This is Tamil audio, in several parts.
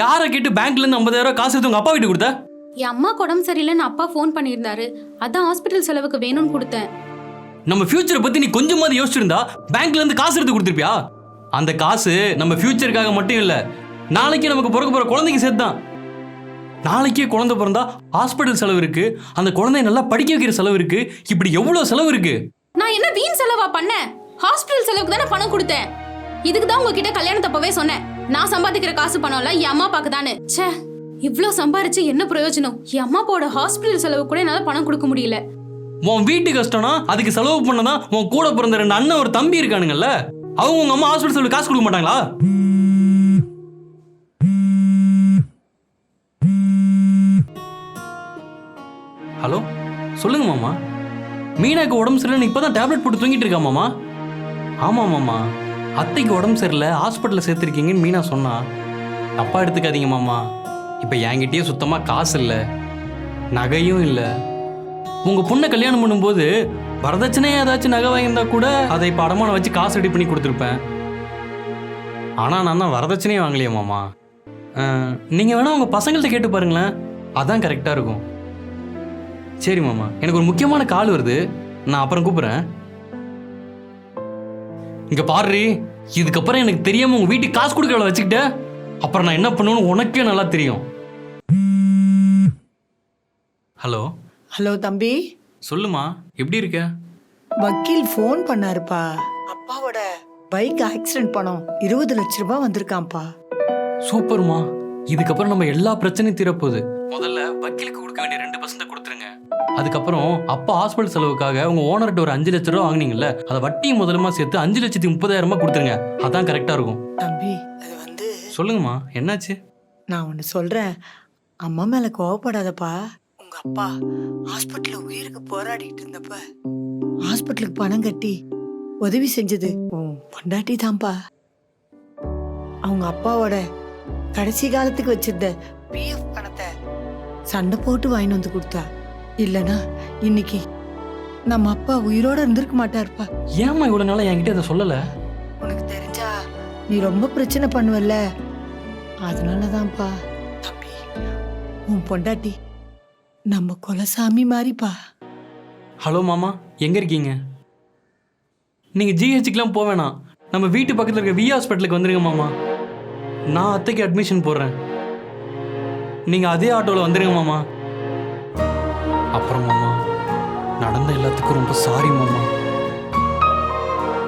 யாரை கேட்டு பேங்க்ல இருந்து 50000 ரூபாய் காசு எடுத்து உங்க அப்பா வீட்டு கொடுத்த? என் அம்மா உடம்பு சரியில்லைன்னு அப்பா ஃபோன் பண்ணியிருந்தாரு. அதான் ஹாஸ்பிட்டல் செலவுக்கு வேணும்னு கொடுத்தேன். நம்ம ஃபியூச்சரை பத்தி நீ கொஞ்சமாவது யோசிச்சிருந்தா பேங்க்ல இருந்து காசு எடுத்து கொடுத்துருப்பியா? அந்த காசு நம்ம ஃபியூச்சருக்காக மட்டும் இல்ல நாளைக்கு நமக்கு பிறக்க போற குழந்தைக்கு சேர்த்து தான் நாளைக்கே குழந்தை பிறந்தா ஹாஸ்பிட்டல் செலவு இருக்கு அந்த குழந்தைய நல்லா படிக்க வைக்கிற செலவு இருக்கு இப்படி எவ்வளவு செலவு இருக்கு? நான் என்ன வீண் செலவா பண்ணேன்? ஹாஸ்பிட்டல் செலவுக்கு தானே பணம் கொடுத்தேன். இதுக்கு தான் உங்ககிட்ட கல்யாணத்தப்பவே சொன்னேன். நான் சம்பாதிக்கிற காசு பணம்ல என் அம்மா அப்பாக்கு தானே. ச்சே இவ்ளோ சம்பாரிச்சு என்ன பிரயோஜனம்? என் அம்மா அப்பாவோட ஹாஸ்பிட்டல் செலவு கூட என்னால பணம் கொடுக்க முடியல. உன் வீட்டு கஷ்டம்னா அதுக்கு செலவு பண்ணதான் உன் கூட பிறந்த ரெண்டு அண்ணன் ஒரு தம்பி இருக்கானுங்கல்ல? அவங்க உங்க அம்மா ஹாஸ்பிட்டல் செலவு காசு கொடுக்க மாட்டாங்களா? ஹலோ சொல்லுங்க மாமா. மீனாக்கு உடம்பு சரியில்லைன்னு இப்பதான் டேப்லெட் போட்டு தூங்கிட்டு இருக்கா மாமா? ஆமாம் மாமா. அத்தைக்கு உடம்பு சரியில்லை ஹாஸ்பிட்டலில் சேர்த்துருக்கீங்கன்னு மீனா சொன்னா தப்பா எடுத்துக்காதீங்க மாமா. இப்போ என்கிட்டயே சுத்தமாக காசு இல்லை நகையும் இல்லை. உங்கள் பொண்ணை கல்யாணம் பண்ணும்போது வரதட்சணையா ஏதாச்சும் நகை வாங்கியிருந்தா கூட அதை இப்போ அடமானம் வச்சு காசு ரெடி பண்ணி கொடுத்துருப்பேன். ஆனால் நான் தான் வரதட்சணையே வாங்கலையே மாமா. நீங்கள் வேணால் உங்கள் பசங்கள்கிட்ட கேட்டு பாருங்களேன். அதான் கரெக்டாக இருக்கும். சரி மாமா எனக்கு ஒரு முக்கியமான கால் வருது. நான் அப்புறம் கூப்பிட்றேன். இங்கே பாரு இதுக்கப்புறம் எனக்கு தெரியாம உங்க வீட்டுக்கு காசு கொடுக்கறவள வச்சுக்கிட்ட அப்புறம் நான் என்ன பண்ணுவேன்னு உனக்கே நல்லா தெரியும். ஹலோ? ஹலோ தம்பி. சொல்லுமா எப்படி இருக்க? வக்கீல் ஃபோன் பண்ணாருப்பா. அப்பாவோட பைக் ஆக்சிடென்ட் பணம் இருபது லட்ச ரூபாய் வந்திருக்காம்ப்பா. சூப்பர்மா. இதுக்கப்புறம் நம்ம எல்லா பிரச்சனையும் தீரப்போகுது. முதல்ல வக்கீலுக்கு கொடுக்க வேண்டிய ரெண்டு பர்சன்ட் கொடுத்துருங்க. அதுக்கப்புறம் அப்பா ஹாஸ்பிட்டல் செலவுக்காக உங்க ஓனர்கிட்ட ஒரு அஞ்சு லட்ச ரூபா வாங்குனீங்கல்ல அதை வட்டியும் முதலுமா சேர்த்து அஞ்சு லட்சத்தி முப்பதாயிரம் ரூபாய் கொடுத்துருங்க. அதான் கரெக்டா இருக்கும். தம்பி அது வந்து சொல்லுங்கம்மா என்னாச்சு? நான் ஒன்று சொல்றேன். அம்மா மேல கோவப்படாதப்பா. உங்க அப்பா ஹாஸ்பிட்டல்ல உயிருக்கு போராடிட்டு இருந்தப்ப ஹாஸ்பிட்டலுக்கு பணம் கட்டி உதவி செஞ்சது உன் பொண்டாட்டி தான்ப்பா. அவங்க அப்பாவோட கடைசி காலத்துக்கு வச்சிருந்த பிஎஃப் பணத்தை சண்டை போட்டு வாங்கிட்டு வந்து கொடுத்தா. இல்லனா இன்னைக்கு நம்ம அப்பா உயிரோட இருந்திருக்க மாட்டாருப்பா. ஏம்மா இவ்வளவு நாளா என்கிட்ட அதை சொல்லல? உனக்கு தெரிஞ்சா நீ ரொம்ப பிரச்சனை பண்ணுவல்ல. அதனாலதான்ப்பா. தம்பி உன் பொண்டாட்டி நம்ம குலசாமி மாதிரிப்பா ஹலோ மாமா எங்க இருக்கீங்க? நீங்க ஜிஹெச்சுக்கெல்லாம் போக வேணாம். நம்ம வீட்டு பக்கத்துல இருக்க வி ஹாஸ்பிட்டலுக்கு வந்துருங்க மாமா. நான் அத்தைக்கு அட்மிஷன் போடுறேன். நீங்க அதே ஆட்டோல வந்துருங்க மாமா. அப்புறம் மாமா நடந்த எல்லாத்துக்கும் ரொம்ப சாரி மாமா.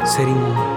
சரி மாமா.